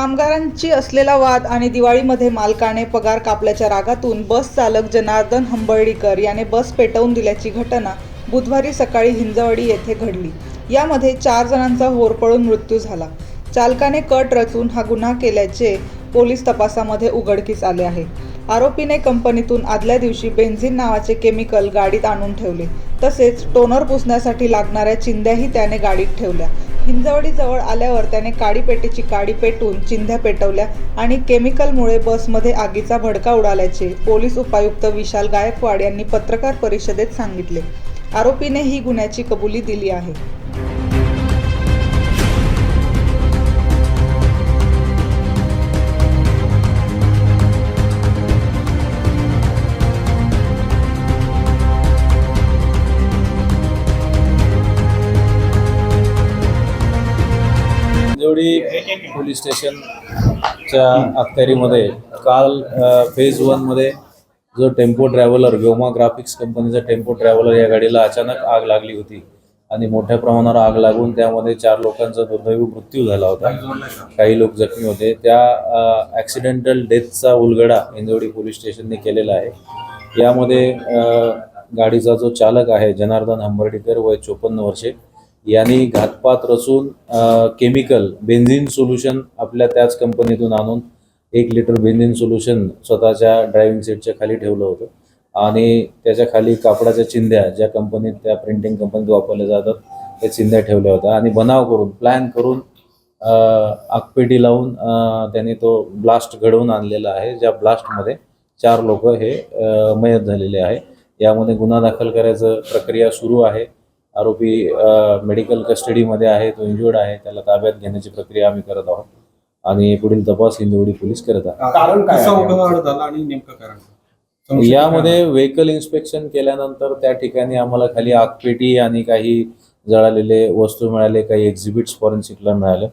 कामगारांची असलेला वाद आणि दिवाळीमध्ये मालकाने पगार कापल्याच्या रागातून बस चालक जनार्दन हंबर्डीकर याने बस पेटवून दिल्याची घटना बुधवारी सकाळी हिंजवडी येथे घडली. यामध्ये चार जणांचा होरपळून मृत्यू झाला. चालकाने कट रचून हा गुन्हा केल्याचे पोलीस तपासामध्ये उघडकीस आले आहे. आरोपीने कंपनीतून आदल्या दिवशी बेन्झिन नावाचे केमिकल गाडीत आणून ठेवले. तसेच टोनर पुसण्यासाठी लागणाऱ्या चिंध्याही त्याने गाडीत ठेवल्या. हिंजवडीजवळ आल्यावर त्याने काडीपेटीची काडी पेटून चिंध्या पेटवल्या आणि केमिकलमुळे बसमध्ये आगीचा भडका उडाल्याचे पोलीस उपायुक्त विशाल गायकवाड यांनी पत्रकार परिषदेत सांगितले. आरोपीने ही गुन्ह्याची कबुली दिली आहे. पोलीस स्टेशनच्या अखत्यारीमध्ये काल फेज वनमध्ये जो टेम्पो ट्रॅव्हलर व्योमा ग्राफिक्स कंपनीचा टेम्पो ट्रॅव्हलर या गाडीला अचानक आग लागली होती. आणि मोठ्या प्रमाणावर आग लागून त्यामध्ये चार लोकांचा दुर्दैवी मृत्यू झाला होता. काही लोक जखमी होते. त्या ॲक्सिडेंटल डेथचा उलगडा इंजोडी पोलीस स्टेशनने केलेला आहे. यामध्ये गाडीचा जो चालक आहे जनार्दन हंबर्डीकर वय चोपन्न वर्षे यांनी घातपात रचून केमिकल बेन्झिन सोल्युशन आपल्या त्याच कंपनीतून आणून एक लिटर बेन्झिन सोल्युशन स्वतःच्या ड्रायव्हिंग सीटच्या खाली ठेवलं होतं. आणि त्याच्याखाली कापडाच्या चिंध्या ज्या कंपनीत त्या प्रिंटिंग कंपनीत वापरल्या जातात त्या चिंध्या ठेवल्या होत्या. आणि बनाव करून प्लॅन करून आगपेटी लावून त्याने त्यांनी तो ब्लास्ट घडवून आणलेला आहे ज्या ब्लास्टमध्ये चार लोक हे मयत झालेले आहे. यामध्ये गुन्हा दाखल करायचं प्रक्रिया सुरू आहे. आरोपी मेडिकल कस्टडीमध्ये आहे तो इंजुर्ड आहे त्याला ताब्यात घेण्याची प्रक्रिया आम्ही करत आहोत. आणि पुढील तपास हिंजवडी पोलीस करत आहेत. कारण काय कसा आहे? उघड झाला आणि नेमकं कारण काय? यामध्ये व्हेकल इन्स्पेक्शन केल्यानंतर त्या ठिकाणी आम्हाला खाली आगपेटी आणि काही जळालेले वस्तू मिळाले काही एक्झिबिट्स फॉरेन्सिकला मिळाले.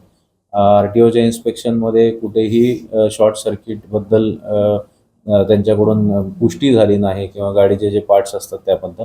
आर टी ओच्या इन्स्पेक्शनमध्ये कुठेही शॉर्ट सर्किटबद्दल त्यांच्याकडून पुष्टी झाली नाही किंवा गाडीचे जे पार्ट्स असतात त्याबद्दल.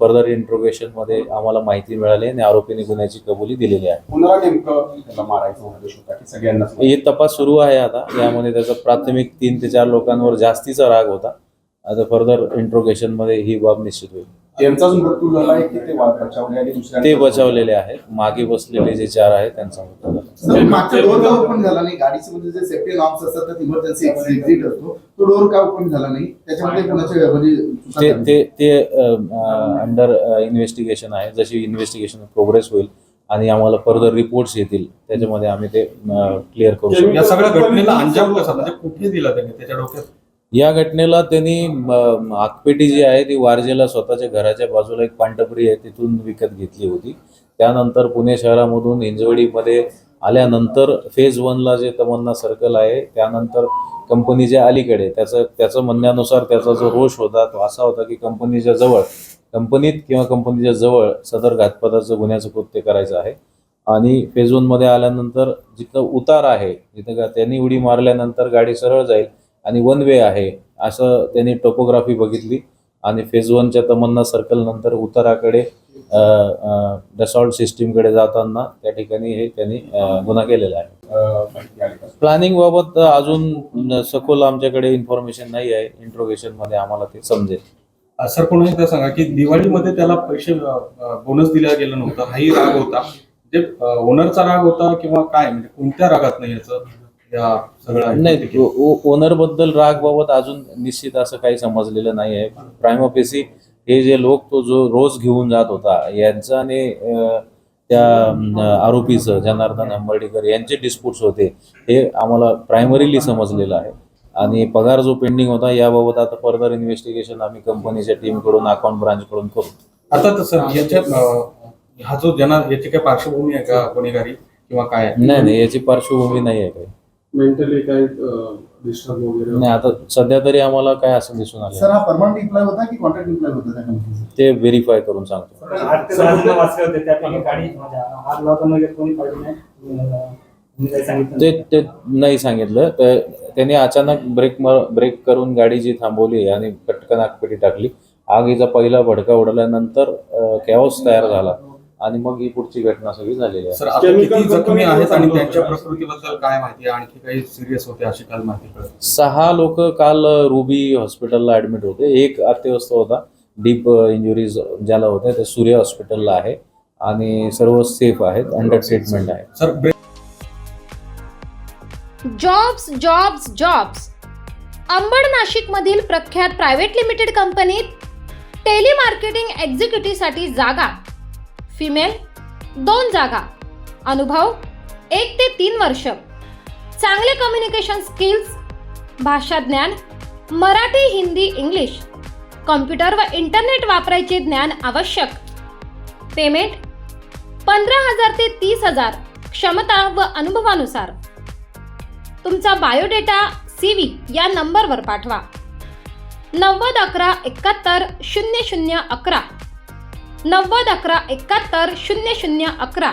फर्दर इंट्रोगेशनमध्ये आम्हाला माहिती मिळाली आणि आरोपीने गुन्ह्याची कबुली दिलेली आहे. कुणाला नेमकं त्याला मारायचा उद्देश होता की सगळ्यांनाच हे तपास सुरू आहे आता. यामध्ये त्याचा प्राथमिक तीन ते चार लोकांवर जास्तीचा राग होता. आता फर्दर इंट्रोगेशनमध्ये ही बाब निश्चित होईल. त्यांचाच मृत्यू झालाय की ते बचावले आणि दुसऱ्या ते बचावलेले आहेत. मागे बसलेले जे चार आहेत त्यांचा मृत्यू झाला. सर मागचा डोर का ओपन झाला नाही. गाडीच्या मध्ये जे सेफ्टी नॉर्म्स असतात इमर्जन्सी एक्झिट असतो. तो डोर का ओपन झाला नाही? त्याच्यामध्ये कोणाच्या म्हणजे ते ते ते अंडर इन्व्हेस्टिगेशन आहे. जशी इन्व्हेस्टिगेशन प्रोग्रेस होईल आणि आम्हाला फर्दर रिपोर्ट्स येतील त्याच्यामध्ये आम्ही ते क्लिअर करू शकतो. या सगळ्या घटनेला अंजाम कसा? म्हणजे कुठे दिला त्यांनी? त्याच्या डोक्यात या घटनेला त्यांनी म, जी आहे ती वारजेला स्वतःच्या घराच्या बाजूला एक पांटपरी आहे तिथून विकत घेतली होती. त्यानंतर पुणे शहरामधून हिंजवडीमध्ये आल्यानंतर फेज वनला जे तमन्ना सर्कल आहे त्यानंतर कंपनीच्या अलीकडे त्याचं त्याचं म्हणण्यानुसार त्याचा जो रोष होता तो असा होता की कंपनीच्या जवळ कंपनीत किंवा कंपनीच्या जवळ सदर घातपाताचं गुन्ह्याचं कृत्य करायचं आहे. आणि फेज वनमध्ये आल्यानंतर जिथं उतार आहे जिथं का त्यांनी उडी मारल्यानंतर गाडी सरळ जाईल आणि वन वे आहे. असं त्यांनी टोपोग्राफी बघितली. आणि फेज वनच्या तमन्ना सर्कल नंतर उताराकडे डसॉल्ट सिस्टीमकडे जाताना त्या ठिकाणी हे त्यांनी गुन्हा केलेला आहे? प्लॅनिंग बाबत अजून सखोल आमच्याकडे इन्फॉर्मेशन नाही आहे. इंट्रोगेशनमध्ये आम्हाला ते समजेल. सर पुन्हा एकदा सांगा की दिवाळीमध्ये त्याला पैसे बोनस दिला गेला नव्हता. हाही राग होता. म्हणजे ओनरचा राग होता किंवा काय? म्हणजे कोणत्या रागात नाही याचं? सगळ्या नाही ओनरबद्दल राग बाबत अजून निश्चित असं काही समजलेलं नाही आहे. प्रायमोपेसी हे जे लोक तो जो रोज घेऊन जात होता यांचं आणि त्या आरोपीचं जनार्दन अंबर्डीकर यांचे डिस्प्यूट्स होते हे आम्हाला प्रायमरीली समजलेलं आहे. आणि पगार जो पेंडिंग होता याबाबत आता फर्दर इन्व्हेस्टिगेशन आम्ही कंपनीच्या टीमकडून अकाउंट ब्रांचकडून करू. आता सर याच्या हा जो जना याची काय पार्श्वभूमी आहे का गुन्हेगारी किंवा काय? नाही नाही याची पार्श्वभूमी नाही आहे काही. मेंटली काही डिस्टर्ब वगैरे नाही आता सध्या तरी आम्हाला काय असं दिसून सर आलं हा परमनंट एम्प्लॉय होता की कॉन्ट्रॅक्ट एम्प्लॉय होता त्या कंपनीचा ते व्हेरीफाय करून सांगतो. आठ ते दहा जण वाचले होते त्यापैकी गाडी आग लावताना वगैरे कोणी पाहिजे नाही? अं, तुम्ही काही सांगितलं ते नाही. ते नाही सांगितलं. तर त्यांनी अचानक ब्रेक ब्रेक करून गाडी जी थांबवली आणि पटकन आगपेटी टाकली. आगीचा पहिला भडका उडल्यानंतर कॅओस तयार झाला. आणि मग ही पुढची घटना सगळी झालेली आहे. सर आता किती जखमी आहेत आणि त्यांच्या प्रकृतीबद्दल काय माहिती आहे? आणखी काही सिरियस होते अशी काल माहिती सहा लोक काल रुबी हॉस्पिटलला ऍडमिट होते. एक अत्यवस्थ होता. डीप इंजुरीज ज्याला होत्या ते सूर्य हॉस्पिटलला आहे आणि सर्व सेफ आहेत अंडर ट्रीटमेंट आहे. Sir break jobs jobs jobs Ambad नाशिकमधील प्रख्यात प्रायव्हेट लिमिटेड कंपनीत टेलिमार्केटिंग एक्झिक्युटिव्हसाठी जागा. फिमेल दोन जागा. अनुभव एक ते तीन वर्ष. चांगले कम्युनिकेशन स्किल्स भाषा ज्ञान मराठी हिंदी इंग्लिश कॉम्प्युटर व इंटरनेट वापरायचे ज्ञान आवश्यक. पेमेंट पंधरा हजार ते तीस हजार क्षमता व अनुभवानुसार. तुमचा बायोडेटा सी व्ही या नंबरवर पाठवा. नव्वद अकरा एकाहत्तर शून्य शून्य अकरा. नव्वद अकरा एकाहत्तर शून्य शून्य अकरा.